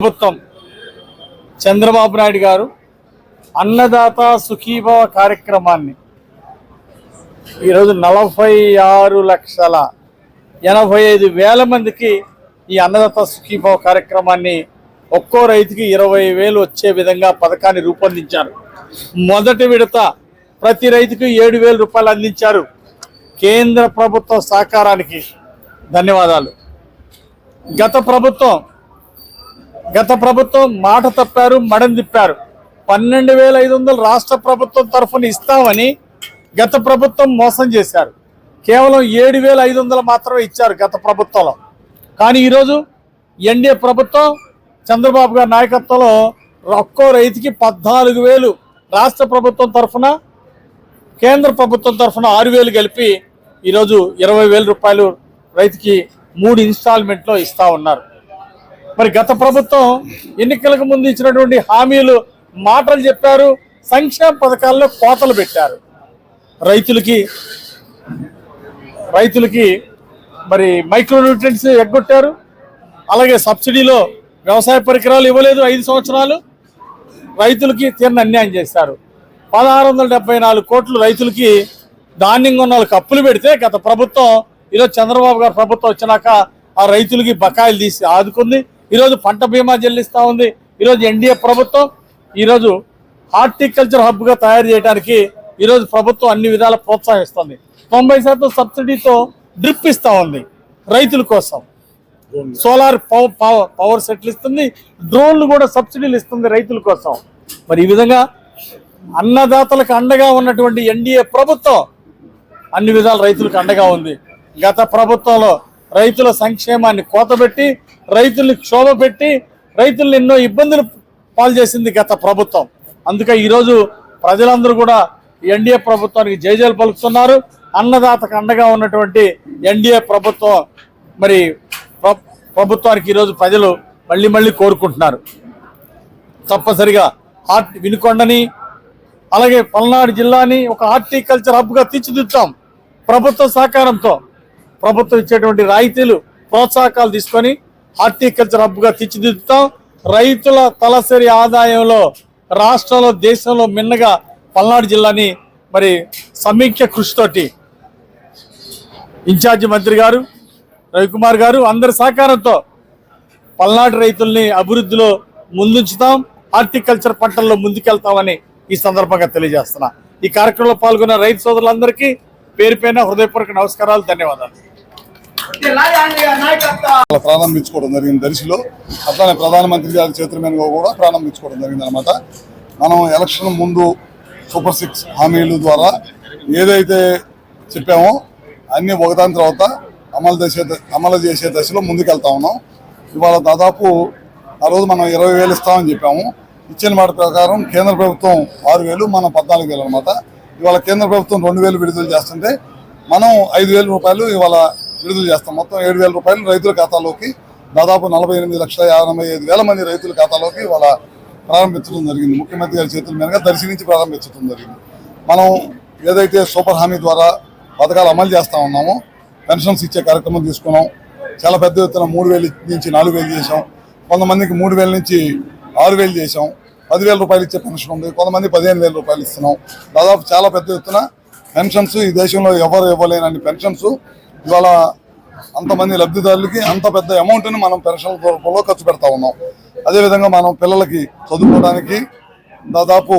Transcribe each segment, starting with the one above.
ప్రభుత్వం చంద్రబాబు నాయుడు గారు అన్నదాత సుఖీభవ కార్యక్రమాన్ని ఈరోజు నలభై ఆరు లక్షల ఎనభై ఐదు వేల మందికి ఈ అన్నదాత సుఖీభవ కార్యక్రమాన్ని ఒక్కో రైతుకి ఇరవై వేలు వచ్చే విధంగా పథకాన్ని రూపొందించారు. మొదటి విడత ప్రతి రైతుకు ఏడు వేల రూపాయలు అందించారు. కేంద్ర ప్రభుత్వ సహకారానికి ధన్యవాదాలు. గత ప్రభుత్వం గత ప్రభుత్వం మాట తప్పారు మడం తిప్పారు. పన్నెండు వేల ఐదు వందలు రాష్ట్ర ప్రభుత్వం తరఫున ఇస్తామని గత ప్రభుత్వం మోసం చేశారు. కేవలం ఏడు వేల ఐదు వందలు మాత్రమే ఇచ్చారు గత ప్రభుత్వంలో. కానీ ఈరోజు ఎన్డీఏ ప్రభుత్వం చంద్రబాబు గారి నాయకత్వంలో ఒక్కో రైతుకి పద్నాలుగు వేలు రాష్ట్ర ప్రభుత్వం తరఫున కేంద్ర ప్రభుత్వం తరఫున ఆరు వేలు కలిపి ఈరోజు ఇరవై వేల రూపాయలు రైతుకి మూడు ఇన్స్టాల్మెంట్లో ఇస్తా ఉన్నారు. మరి గత ప్రభుత్వం ఎన్నికలకు ముందు ఇచ్చినటువంటి హామీలు మాటలు చెప్పారు సంక్షేమ పథకాల్లో కోతలు పెట్టారు. రైతులకి రైతులకి మరి మైక్రో న్యూట్రియంట్స్ ఎగ్గొట్టారు. అలాగే సబ్సిడీలో వ్యవసాయ పరికరాలు ఇవ్వలేదు ఐదు సంవత్సరాలు. రైతులకి తీరిన అన్యాయం చేశారు. పదహారు వందల డెబ్బై నాలుగు కోట్లు రైతులకి ధాన్యం కొన్నాళ్ళు అప్పులు పెడితే గత ప్రభుత్వం ఈరోజు చంద్రబాబు గారు ప్రభుత్వం వచ్చినాక ఆ రైతులకి బకాయిలు తీసి ఆదుకుంది. ఈరోజు పంట బీమా చెల్లిస్తూ ఉంది. ఈరోజు ఎన్డీఏ ప్రభుత్వం ఈరోజు హార్టికల్చర్ హబ్గా తయారు చేయడానికి ఈరోజు ప్రభుత్వం అన్ని విధాల ప్రోత్సహిస్తుంది. తొంభై శాతం సబ్సిడీతో డ్రిప్ ఇస్తూ ఉంది రైతుల కోసం. సోలార్ పవర్ పవర్ సెట్లు ఇస్తుంది. డ్రోన్లు కూడా సబ్సిడీలు ఇస్తుంది రైతుల కోసం. మరి ఈ విధంగా అన్నదాతలకు అండగా ఉన్నటువంటి ఎన్డీఏ ప్రభుత్వం అన్ని విధాల రైతులకు అండగా ఉంది. గత ప్రభుత్వంలో రైతుల సంక్షేమాన్ని కోతబెట్టి రైతుల్ని క్షోభ పెట్టి రైతుల్ని ఎన్నో ఇబ్బందులు పాలు చేసింది గత ప్రభుత్వం. అందుకే ఈరోజు ప్రజలందరూ కూడా ఎన్డీఏ ప్రభుత్వానికి జయజయలు పలుకుతున్నారు. అన్నదాతకు అండగా ఉన్నటువంటి ఎన్డీఏ ప్రభుత్వం మరి ప్ర- ప్రభుత్వానికి ఈరోజు ప్రజలు మళ్ళీ మళ్ళీ కోరుకుంటున్నారు. తప్పనిసరిగా హార్ట్ వినుకొండని అలాగే పల్నాడు జిల్లాని ఒక హార్టికల్చర్ హబ్గా తీర్చిదిద్దాం ప్రభుత్వ సహకారంతో. ప్రభుత్వం ఇచ్చేటువంటి రాయితీలు ప్రోత్సాహకాలు తీసుకొని హార్టికల్చర్ హబ్గా తీర్చిదిద్దుతాం. రైతుల తలసరి ఆదాయంలో రాష్ట్రంలో దేశంలో మిన్నగా పల్నాడు జిల్లాని మరి సమీక్ష కృషితోటి ఇన్ఛార్జి మంత్రి గారు రవికుమార్ గారు అందరి సహకారంతో పల్నాడు రైతుల్ని అభివృద్ధిలో ముందుంచుతాం. హార్టికల్చర్ పంటల్లో ముందుకెళ్తామని ఈ సందర్భంగా తెలియజేస్తున్నా. ఈ కార్యక్రమంలో పాల్గొన్న రైతు సోదరులందరికీ పేరు పైన హృదయపూర్వక నమస్కారాలు ధన్యవాదాలు. ప్రారంభించుకోవడం జరిగింది దర్శిలో. అట్లానే ప్రధానమంత్రి గారి చేతుల కూడా ప్రారంభించుకోవడం జరిగింది అనమాట మనం ఎలక్షన్ ముందు సూపర్ సిక్స్ హామీలు ద్వారా ఏదైతే చెప్పామో అన్ని ఒకదాని తర్వాత అమలు చేసే అమలు చేసే దశలో ముందుకెళ్తా ఉన్నాం. ఇవాళ దాదాపు ఆ రోజు మనం ఇరవై వేలు ఇస్తామని చెప్పాము. ఇచ్చిన మాట ప్రకారం కేంద్ర ప్రభుత్వం ఆరు వేలు మనం పద్నాలుగు వేలు అనమాట ఇవాళ కేంద్ర ప్రభుత్వం రెండు వేలు విడుదల చేస్తుంటే మనం ఐదు వేల రూపాయలు ఇవాళ విడుదల చేస్తాం. మొత్తం ఏడు వేల రూపాయలు రైతుల ఖాతాలోకి దాదాపు నలభై ఎనిమిది లక్షల యాభై ఐదు వేల మంది రైతుల ఖాతాలోకి ఇవాళ ప్రారంభించడం జరిగింది. ముఖ్యమంత్రి గారి చేతుల మీదుగా దర్శించి ప్రారంభించడం జరిగింది. మనం ఏదైతే సూపర్ హామీ ద్వారా పథకాలు అమలు చేస్తూ ఉన్నామో పెన్షన్స్ ఇచ్చే కార్యక్రమం తీసుకున్నాం. చాలా పెద్ద ఎత్తున మూడు వేలు నుంచి నాలుగు వేలు చేసాం కొంతమందికి మూడు వేల నుంచి ఆరు వేలు చేసాం పదివేల రూపాయలు ఇచ్చే పెన్షన్ ఉంది. కొంతమంది పదిహేను వేల రూపాయలు ఇస్తున్నాం. దాదాపు చాలా పెద్ద ఎత్తున పెన్షన్స్ ఈ దేశంలో ఎవరు ఇవ్వలేనన్ని పెన్షన్స్ ఇవాళ అంతమంది లబ్ధిదారులకి అంత పెద్ద అమౌంట్ని మనం పెన్షన్ రూపంలో ఖర్చు పెడతా ఉన్నాం. అదేవిధంగా మనం పిల్లలకి చదువుకోవడానికి దాదాపు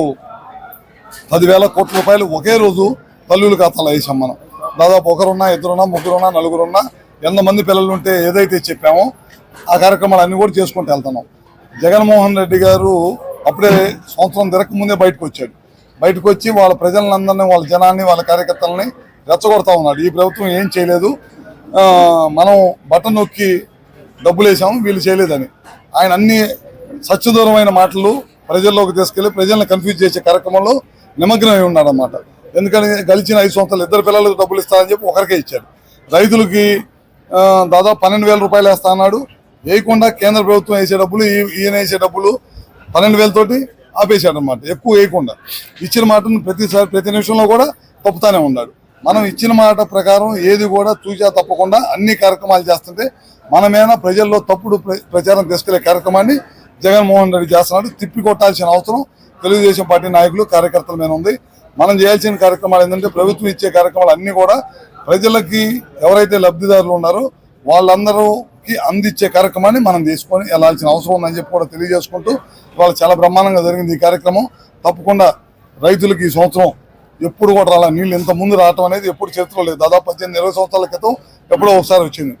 పదివేల కోట్ల రూపాయలు ఒకే రోజు తల్లుల ఖాతాలో వేసాం మనం. దాదాపు ఒకరున్నా ఇద్దరున్నా ముగ్గురున్నా నలుగురున్నా ఎంతమంది పిల్లలు ఉంటే ఏదైతే చెప్పామో ఆ కార్యక్రమాలు అన్ని కూడా చేసుకుంటూ వెళ్తున్నాం. జగన్మోహన్ రెడ్డి గారు అప్పుడే సంవత్సరం తిరగక ముందే బయటకు వచ్చాడు. బయటకు వచ్చి వాళ్ళ ప్రజలందరినీ వాళ్ళ జనాన్ని వాళ్ళ కార్యకర్తలని రెచ్చగొడతా ఉన్నాడు. ఈ ప్రభుత్వం ఏం చేయలేదు. మనం బటన్ నొక్కి డబ్బులు వేసాము వీళ్ళు చేయలేదని. ఆయన అన్ని సత్యదూరమైన మాటలు ప్రజల్లోకి తీసుకెళ్ళి ప్రజల్ని కన్ఫ్యూజ్ చేసే కార్యక్రమంలో నిమగ్నమై ఉన్నాడనమాట ఎందుకని? గలిచిన ఐదు సంవత్సరాలు ఇద్దరు పిల్లలకు డబ్బులు ఇస్తానని చెప్పి ఒకరికే ఇచ్చాడు. రైతులకి దాదాపు పన్నెండు వేల రూపాయలు వేస్తా అన్నాడు. వేయకుండా కేంద్ర ప్రభుత్వం వేసే డబ్బులు ఈ- ఈయన వేసే డబ్బులు పన్నెండు వేలతోటి ఆపేశాడు అనమాట ఎక్కువ వేయకుండా. ఇచ్చిన మాటను ప్రతిసారి ప్రతి నిమిషంలో కూడా తప్పుతానే ఉన్నాడు. మనం ఇచ్చిన మాట ప్రకారం ఏది కూడా చూచా తప్పకుండా అన్ని కార్యక్రమాలు చేస్తుంటే మనమేనా ప్రజల్లో తప్పుడు ప్ర- ప్రచారం తీసుకెళ్ళే కార్యక్రమాన్ని జగన్మోహన్ రెడ్డి చేస్తున్నాడు. తిప్పి కొట్టాల్సిన అవసరం తెలుగుదేశం పార్టీ నాయకులు కార్యకర్తల మీద ఉంది. మనం చేయాల్సిన కార్యక్రమాలు ఏంటంటే ప్రభుత్వం ఇచ్చే కార్యక్రమాలు అన్ని కూడా ప్రజలకి ఎవరైతే లబ్ధిదారులు ఉన్నారో వాళ్ళందరూకి అందించే కార్యక్రమాన్ని మనం తీసుకొని వెళ్ళాల్సిన అవసరం ఉందని చెప్పి కూడా తెలియజేసుకుంటూ ఇవాళ చాలా బ్రహ్మాండంగా జరిగింది ఈ కార్యక్రమం. తప్పకుండా రైతులకి ఈ సంవత్సరం ఎప్పుడు కూడా రాలా? నీళ్ళు ఇంత ముందు రావటం అనేది ఎప్పుడు చరిత్రలో లేదు. దాదాపు పద్దెనిమిది ఇరవై సంవత్సరాల క్రితం ఎప్పుడో ఒకసారి వచ్చింది.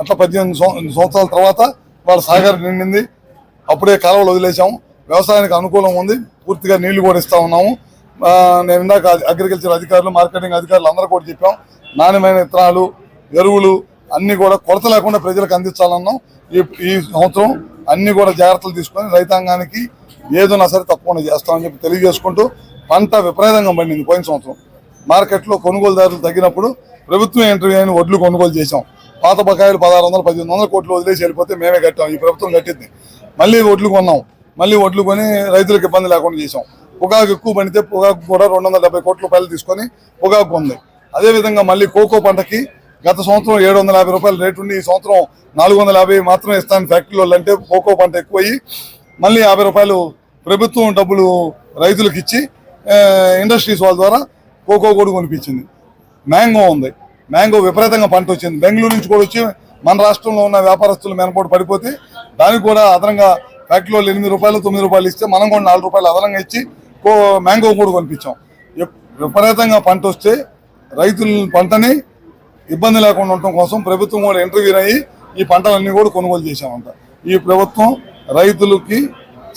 అట్లా పద్దెనిమిది సంవత్సరాల తర్వాత వాళ్ళ సాగర్ నిండింది. అప్పుడే కాలువలు వదిలేసాం వ్యవసాయానికి అనుకూలం ఉంది. పూర్తిగా నీళ్ళు కూడా ఇస్తా ఉన్నాము. నేను ఇందాక అగ్రికల్చర్ అధికారులు మార్కెటింగ్ అధికారులు అందరూ కూడా చెప్పాం. నాణ్యమైన విత్తనాలు ఎరువులు అన్నీ కూడా కొరత లేకుండా ప్రజలకు అందించాలన్నాం. ఈ ఈ సంవత్సరం అన్నీ కూడా జాగ్రత్తలు తీసుకొని రైతాంగానికి ఏదైనా సరే తప్పకుండా చేస్తామని చెప్పి తెలియజేసుకుంటూ పంట విపరీతంగా పండింది పోయిన సంవత్సరం. మార్కెట్లో కొనుగోలుదారులు తగ్గినప్పుడు ప్రభుత్వం ఎంట్రీ అయిన వడ్లు కొనుగోలు చేశాం. పాత బకాయిలు పదహారు వందలు పద్దెనిమిది వందల కోట్లు వదిలేసి వెళ్ళిపోతే మేమే కట్టాం. ఈ ప్రభుత్వం కట్టింది. మళ్ళీ వడ్లు కొన్నాం. మళ్ళీ వడ్లు కొని రైతులకు ఇబ్బంది లేకుండా చేసాం పొగాకు ఎక్కువ పండితే పొగాకు కూడా రెండు వందల డెబ్బై కోట్ల రూపాయలు తీసుకొని పొగాకు ఉంది అదేవిధంగా మళ్ళీ కోకో పంటకి గత సంవత్సరం ఏడు వందల యాభై రూపాయల రేటు ఉండి ఈ సంవత్సరం నాలుగు వందల యాభై మాత్రమే ఇస్తాను ఫ్యాక్టరీలో అంటే కోకో పంట ఎక్కువయ్యి మళ్ళీ యాభై రూపాయలు ప్రభుత్వం డబ్బులు రైతులకు ఇచ్చి ఇండస్ట్రీస్ వాళ్ళ ద్వారా కోకో కూడా కొనిపించింది. మ్యాంగో ఉంది. మ్యాంగో విపరీతంగా పంట వచ్చింది. బెంగళూరు నుంచి కూడా వచ్చి మన రాష్ట్రంలో ఉన్న వ్యాపారస్తులు మెనపోటు పడిపోతే దానికి కూడా అదనంగా ఫ్యాక్టరీలో ఎనిమిది రూపాయలు తొమ్మిది రూపాయలు ఇస్తే మనం కూడా నాలుగు రూపాయలు అదనంగా ఇచ్చి కో మ్యాంగో కూడా కొనిపించాం. విపరీతంగా పంట వస్తే రైతుల పంటని ఇబ్బంది లేకుండా ఉండటం కోసం ప్రభుత్వం కూడా ఇంటర్వ్యూ అయ్యి ఈ పంటలన్నీ కూడా కొనుగోలు చేశామంట. ఈ ప్రభుత్వం రైతులకి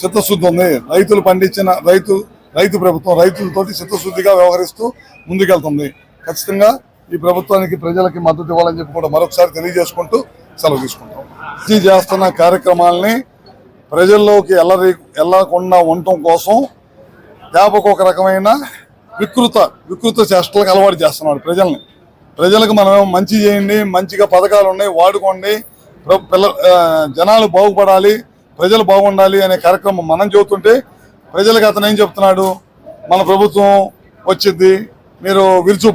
చిత్తశుద్ధి ఉంది రైతులు పండించిన రైతు రైతు ప్రభుత్వం రైతులతోటి చిత్తశుద్ధిగా వ్యవహరిస్తూ ముందుకెళ్తుంది. ఖచ్చితంగా ఈ ప్రభుత్వానికి ప్రజలకి మద్దతు ఇవ్వాలని చెప్పి కూడా మరొకసారి తెలియజేసుకుంటూ సెలవు తీసుకుంటాం. ఇది చేస్తున్న కార్యక్రమాలని ప్రజల్లోకి ఎల్లరి వెళ్ళకుండా ఉండటం కోసం వ్యాపక ఒక రకమైన వికృత వికృత చేష్టలకు అలవాటు చేస్తున్నాడు ప్రజల్ని. ప్రజలకు మనం మంచి చేయండి మంచిగా పథకాలు ఉన్నాయి వాడుకోండి ప్ర- పిల్ల జనాలు బాగుపడాలి ప్రజలు బాగుండాలి అనే కార్యక్రమం మనం చెబుతుంటే ప్రజలకు అతను ఏం చెప్తున్నాడు? మన ప్రభుత్వం వచ్చింది మీరు విరుచు